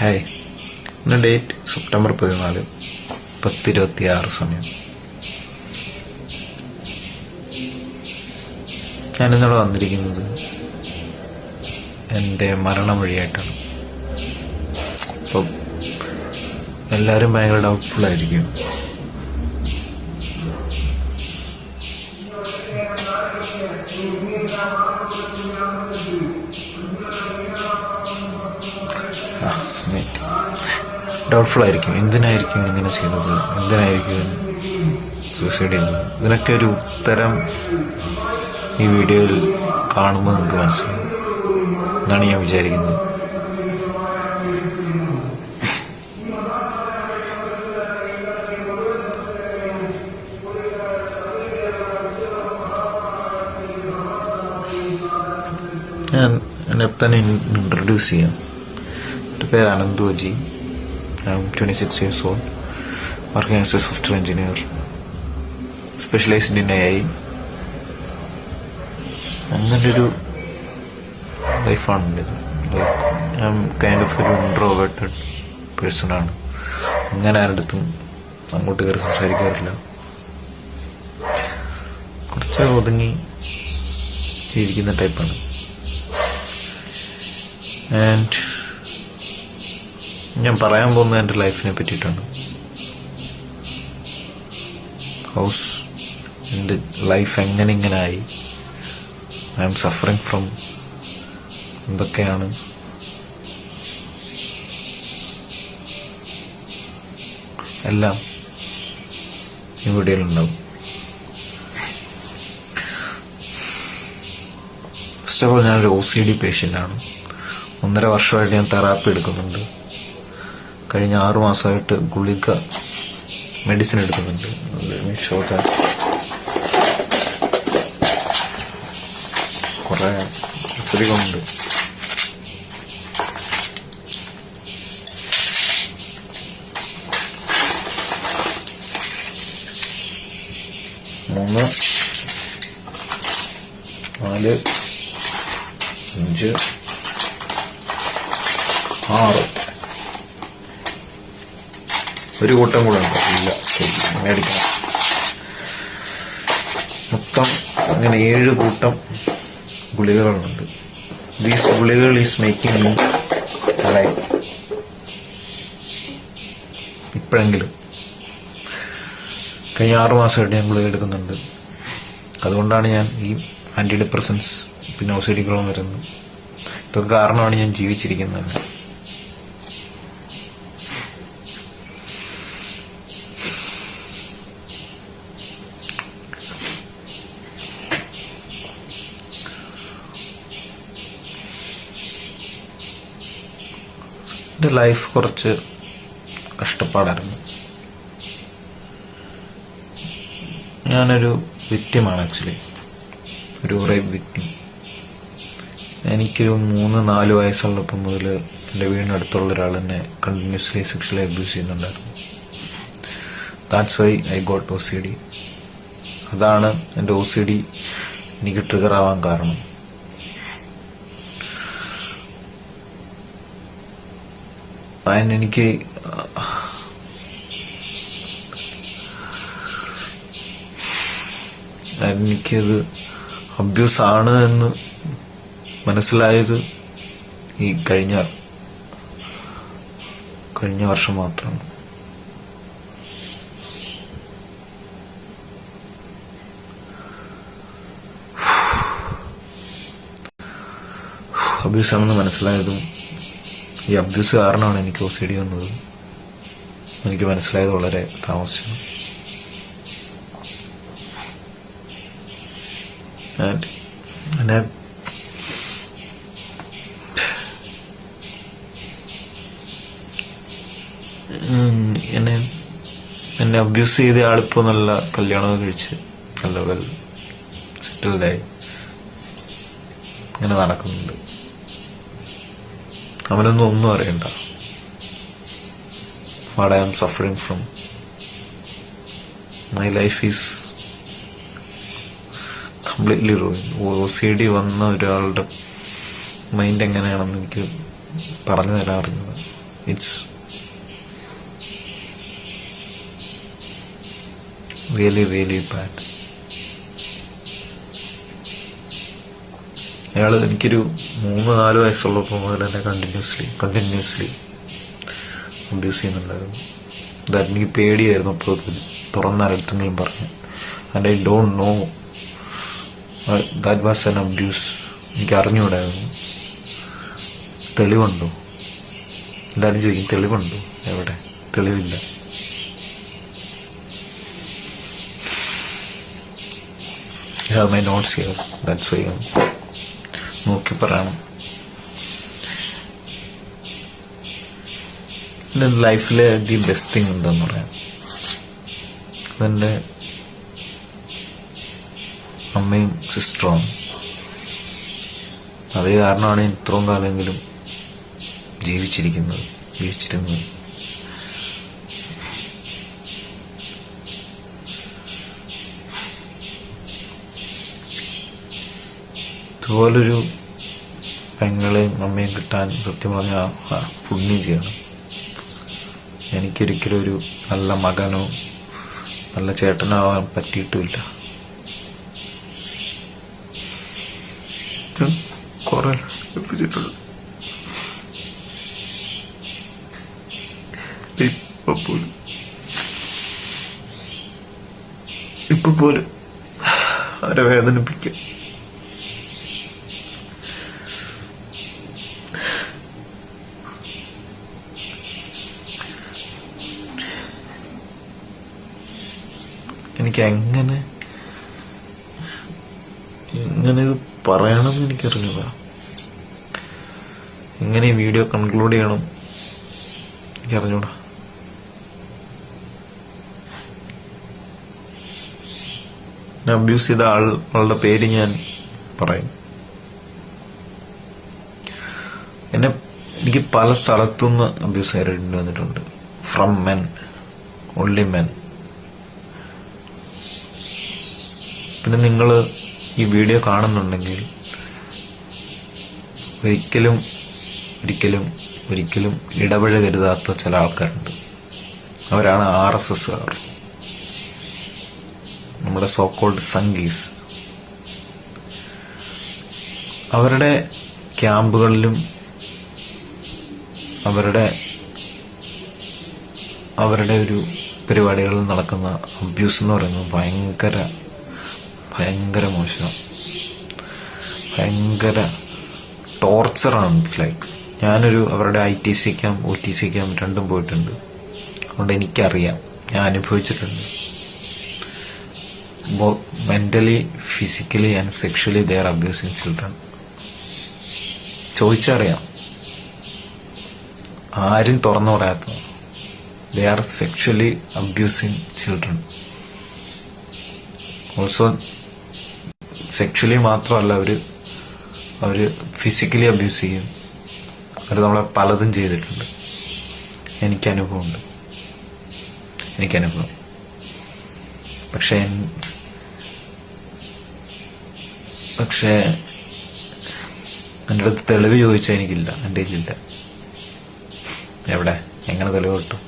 Hi ഇന്ന് date September പതിനാല് പത്തിരുപത്തി ആറ് സമയം. ഞാനിന്നിവിടെ വന്നിരിക്കുന്നത് എന്റെ മരണം വഴിയായിട്ടാണ്. അപ്പം എല്ലാവരും ഭയങ്കര ഡൗട്ട്ഫുൾ ആയിരിക്കും. ഡൗട്ട്ഫുൾ ആയിരിക്കും. എന്തിനായിരിക്കും ഇങ്ങനെ ചെയ്യുന്നത്? എന്തിനായിരിക്കും സൂസൈഡ് ചെയ്യുന്നത്? ഇതിനൊക്കെ ഒരു ഉത്തരം ഈ വീഡിയോയിൽ കാണുമ്പോൾ നിങ്ങൾക്ക് മനസ്സിലാവും. എന്നാണ് ഞാൻ വിചാരിക്കുന്നത്. ഞാൻ എന്നെ തന്നെ ഇൻട്രൊഡ്യൂസ് ചെയ്യാം. പേര് Ananthu Aji I am twenty six years old working as a software engineer specialised in A I അങ്ങനൊരു ലൈഫാണ് എന്റെ ലൈക്ക് ഞാൻ കൈൻഡ് ഓഫ് ഒരു ഇൻട്രോവേർട്ടഡ് പേഴ്സണാണ് അങ്ങനെ ആരുടെടുത്തും അങ്ങോട്ട് കയറി സംസാരിക്കാറില്ല. കുറച്ച് ഒതുങ്ങി ജീവിക്കുന്ന ടൈപ്പാണ് ആൻഡ് ഞാൻ പറയാൻ പോകുന്നത് എന്റെ ലൈഫിനെ പറ്റിയിട്ടാണ്. ഹൗസ് എന്റെ ലൈഫ് എങ്ങനെ ഇങ്ങനെ ആയി? ഐ എം സഫറിങ് ഫ്രം എന്തൊക്കെയാണ്? എല്ലാം ഈ വീഡിയോയിലുണ്ടാവും ഫസ്റ്റ് ഓഫ് ഓൾ ഞാനൊരു ഒ സി ഡി പേഷ്യന്റാണ് ഒന്നര വർഷമായിട്ട് ഞാൻ തെറാപ്പി എടുക്കുന്നുണ്ട്. കഴിഞ്ഞ ആറു മാസമായിട്ട് ഗുളിക മെഡിസിൻ എടുക്കുന്നുണ്ട്. കുറെ മൂന്ന് നാല് അഞ്ച് ആറ് ഒരു കൂട്ടം കൂടെ ഉണ്ട്. ഇല്ല മേടിക്കണം മൊത്തം അങ്ങനെ ഏഴ് കൂട്ടം ഗുളികകളുണ്ട്. ദീസ് ഗുളികകൾ ഈസ് മേക്കിംഗ് മീ അലൈവ് ഇപ്പോഴെങ്കിലും. കഴിഞ്ഞ ആറു മാസമായിട്ട് ഞാൻ ഗുളിക എടുക്കുന്നുണ്ട്. അതുകൊണ്ടാണ് ഞാൻ ഈ ആന്റി ഡിപ്രസൻസ് പിന്നെ ഔഷധികളും വരുന്നത്. ഇതൊക്കെ കാരണമാണ് ഞാൻ ജീവിച്ചിരിക്കുന്നത്. ലൈഫ് കുറച്ച് കഷ്ടപ്പാടായിരുന്നു. ഞാനൊരു വിക്റ്റിമാണ് ആക്ച്വലി ഒരു റേപ്പ് വിക്റ്റിം എനിക്കൊരു മൂന്ന് നാല് വയസ്സുള്ളപ്പം മുതൽ എന്റെ വീടിനടുത്തുള്ള ഒരാൾ എന്നെ കണ്ടിന്യൂസ്ലി സെക്ഷലി അബ്യൂസ് ചെയ്യുന്നുണ്ടായിരുന്നു. That's why I got O C D അതാണ് എന്റെ ഒ സി ഡി എനിക്ക് ട്രിഗർ ആവാൻ കാരണം. അതിന് എനിക്ക് എനിക്കത് അബ്യൂസ് ആണ് എന്ന് മനസ്സിലായത് ഈ കഴിഞ്ഞ കഴിഞ്ഞ വർഷം മാത്രമാണ്. അബ്യൂസ് ആണെന്ന് മനസ്സിലായതും ഈ അബ്യൂസ് കാരണമാണ് എനിക്ക് ഒ സി ഡി വന്നത്. എനിക്ക് മനസ്സിലായത് വളരെ താമസിച്ചു. എന്നെ എന്നെ എന്നെ അബ്യൂസ് ചെയ്ത ആളിപ്പോ നല്ല കല്യാണം കഴിച്ച് നല്ല വെൽ സെറ്റിൽഡായി ഇങ്ങനെ നടക്കുന്നുണ്ട്. അവനൊന്നും ഒന്നും അറിയണ്ട. What I am suffering from my life is completely ruin O C D വന്ന ഒരാളുടെ മൈൻഡ് എങ്ങനെയാണെന്ന് എനിക്ക് പറഞ്ഞു തരാൻ അറിഞ്ഞത് ഇറ്റ്സ് റിയലി റിയലി ബാഡ് അയാൾ എനിക്കൊരു മൂന്ന് നാല് വയസ്സുള്ളപ്പോൾ മുതൽ എന്നെ കണ്ടിന്യൂസ്ലി കണ്ടിന്യൂസ്ലി അബ്യൂസ് ചെയ്യുന്നുണ്ടായിരുന്നു. ദാറ്റ് എനിക്ക് പേടിയായിരുന്നു അപ്പോൾ തുറന്നാരടുത്തെങ്കിലും പറഞ്ഞു. And I don't know that was an abuse എനിക്ക് അറിഞ്ഞുകൂടായിരുന്നു തെളിവുണ്ടോ? എല്ലാവരും ചോദിക്കും തെളിവുണ്ടോ എവിടെ? തെളിവില്ല. Have my notes here that's why നോക്കി പറയണം. എന്റെ ലൈഫിലെ ദി ബെസ്റ്റ് തിങ് എന്താന്ന് പറയാം. അതെന്റെ അമ്മയും സിസ്റ്ററും അതേ കാരണമാണ് ഇത്രയും കാലമെങ്കിലും ജീവിച്ചിരിക്കുന്നത് ജീവിച്ചിരുന്നത്. ഇതുപോലൊരു പെങ്ങളെയും അമ്മയും കിട്ടാൻ സത്യം പറഞ്ഞാൽ പുണ്യം ചെയ്യണം. എനിക്കൊരിക്കലും ഒരു നല്ല മകനോ നല്ല ചേട്ടനാവാൻ പറ്റിയിട്ടുമില്ല. ഇപ്പൊ പോലും. അവരെ വേദനിപ്പിക്കും എനിക്ക് എങ്ങനെ എങ്ങനെ ഇത് പറയണമെന്ന് എനിക്കറിഞ്ഞില്ല എങ്ങനെ ഈ വീഡിയോ കൺക്ലൂഡ് ചെയ്യണം. എനിക്കറിഞ്ഞൂടാ. അബ്യൂസ് ചെയ്ത ആൾ ആളുടെ പേര് ഞാൻ പറയും. എന്നെ എനിക്ക് പല സ്ഥലത്തുനിന്ന് അബ്യൂസ് നേരിടേണ്ടി വന്നിട്ടുണ്ട്. ഫ്രം മെൻ ഓൺലി മെൻ പിന്നെ നിങ്ങൾ ഈ വീഡിയോ കാണുന്നുണ്ടെങ്കിൽ ഒരിക്കലും ഒരിക്കലും ഒരിക്കലും ഇടപഴകരുതാത്ത ചില ആൾക്കാരുണ്ട്. അവരാണ് ആർ എസ് എസ്സുകാർ നമ്മുടെ സോക്കോൾഡ് സംഗീസ്. അവരുടെ ക്യാമ്പുകളിലും അവരുടെ അവരുടെ ഒരു പരിപാടികളിൽ നടക്കുന്ന അബ്യൂസ് എന്ന് പറയുന്നത് ഭയങ്കര ഭയങ്കര മോശം. ഭയങ്കര ടോർച്ചറാണ് ഇറ്റ്സ് ലൈക്ക് ഞാനൊരു അവരുടെ I T C camp O T C രണ്ടും പോയിട്ടുണ്ട്. അതുകൊണ്ട് എനിക്കറിയാം. ഞാൻ അനുഭവിച്ചിട്ടുണ്ട്. Mentally physically and sexually they are abusing children ചോദിച്ചറിയാം. ആരും തുറന്നു പറയാത്ത they are sexually abusing children also sexually മാത്രമല്ല അവർ അവർ ഫിസിക്കലി അബ്യൂസ് ചെയ്യും. അവർ നമ്മളെ പലതും ചെയ്തിട്ടുണ്ട്. എനിക്ക് അനുഭവമുണ്ട് എനിക്ക് അനുഭവം പക്ഷേ പക്ഷേ എന്റെ അടുത്ത് തെളിവ് ചോദിച്ചാൽ എനിക്കില്ല. എന്റെ ഇല്ല എവിടെ? എങ്ങനെ തെളിവ് കിട്ടും?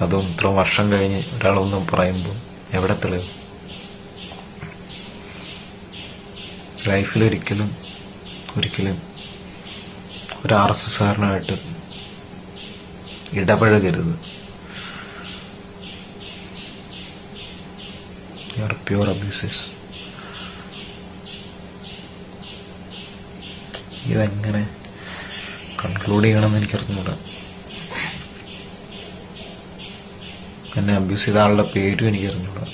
അതും ഇത്ര വർഷം കഴിഞ്ഞ് ഒരാളൊന്നും പറയുമ്പോൾ എവിടെ തെളിവ്? ലൈഫിൽ ഒരിക്കലും ഒരിക്കലും ഒരു ആർ എസ് എസ്സുകാരനായിട്ട് ഇടപഴകരുത്. പ്യൂർ അബ്യൂസേഴ്സ് ഇതെങ്ങനെ കൺക്ലൂഡ് ചെയ്യണമെന്ന് എനിക്കറിഞ്ഞൂടാ. എന്നെ അബ്യൂസ് ചെയ്ത ആളുടെ പേരും എനിക്കറിഞ്ഞൂടാ.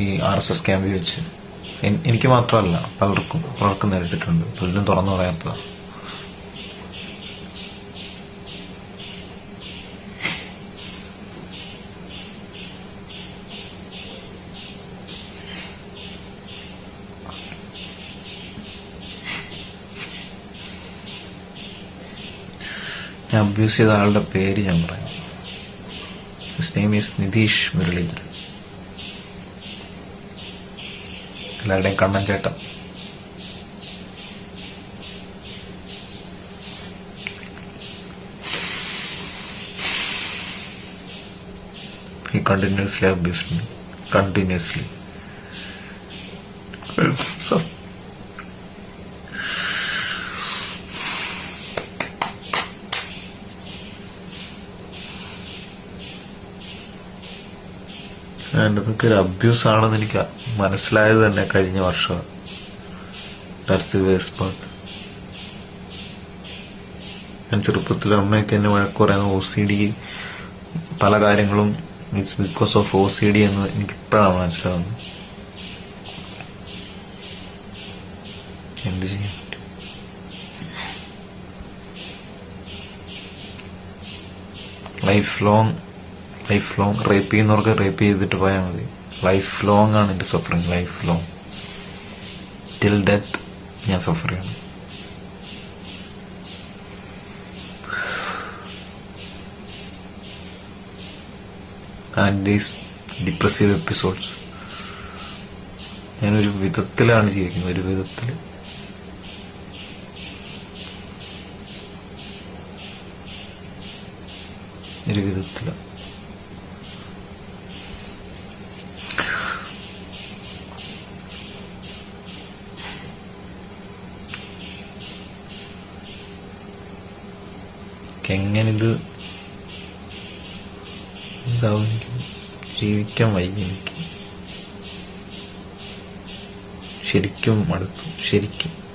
ഈ ആർ എസ് എസ് ക്യാമ്പിൽ വെച്ച്. എനിക്ക് മാത്രമല്ല പലർക്കും പലർക്കും നേരിട്ടിട്ടുണ്ട്. പലരും തുറന്നു പറയാത്തതാണ് ഞാൻ അബ്യൂസ് ചെയ്ത ആളുടെ പേര് ഞാൻ പറയാം. നെയിം ഈസ് നിതീഷ് മുരളീധരൻ എല്ലാവരുടെയും കണ്ണൻ ചേട്ടം ഈ കണ്ടിന്യൂസ്ലി അഭ്യസിക്കുന്നു കണ്ടിന്യൂസ്ലി ഒരു അബ്യൂസ് ആണെന്ന് എനിക്ക് മനസ്സിലായത് തന്നെ കഴിഞ്ഞ വർഷം. ടർസി വേസ്റ്റ് ഞാൻ ചെറുപ്പത്തിൽ അമ്മയൊക്കെ എന്നെ വഴക്ക് പറയുന്ന ഒ സി ഡി പല കാര്യങ്ങളും it's because of O C D എന്ന് എനിക്ക് ഇപ്പോഴാണ് മനസ്സിലാവുന്നത്. എന്ത് ചെയ്യാൻ life long life long rape ചെയ്യുന്നവർക്ക് റേപ്പ് ചെയ്തിട്ട് പോയാൽ മതി. ലൈഫ് ലോങ് ആണ് എന്റെ suffering life long till death ഞാൻ സഫർ ചെയ്യണം. ആൻഡ് ദീസ് ഡിപ്രസീവ് എപ്പിസോഡ്സ് ഞാനൊരു വിധത്തിലാണ് ജീവിക്കുന്നത് ഒരു വിധത്തിൽ ഒരു വിധത്തിൽ ഇത് ഇതാവും ജീവിക്കാൻ വയ്യ എനിക്ക്. ശരിക്കും മടുത്തു. ശരിക്കും.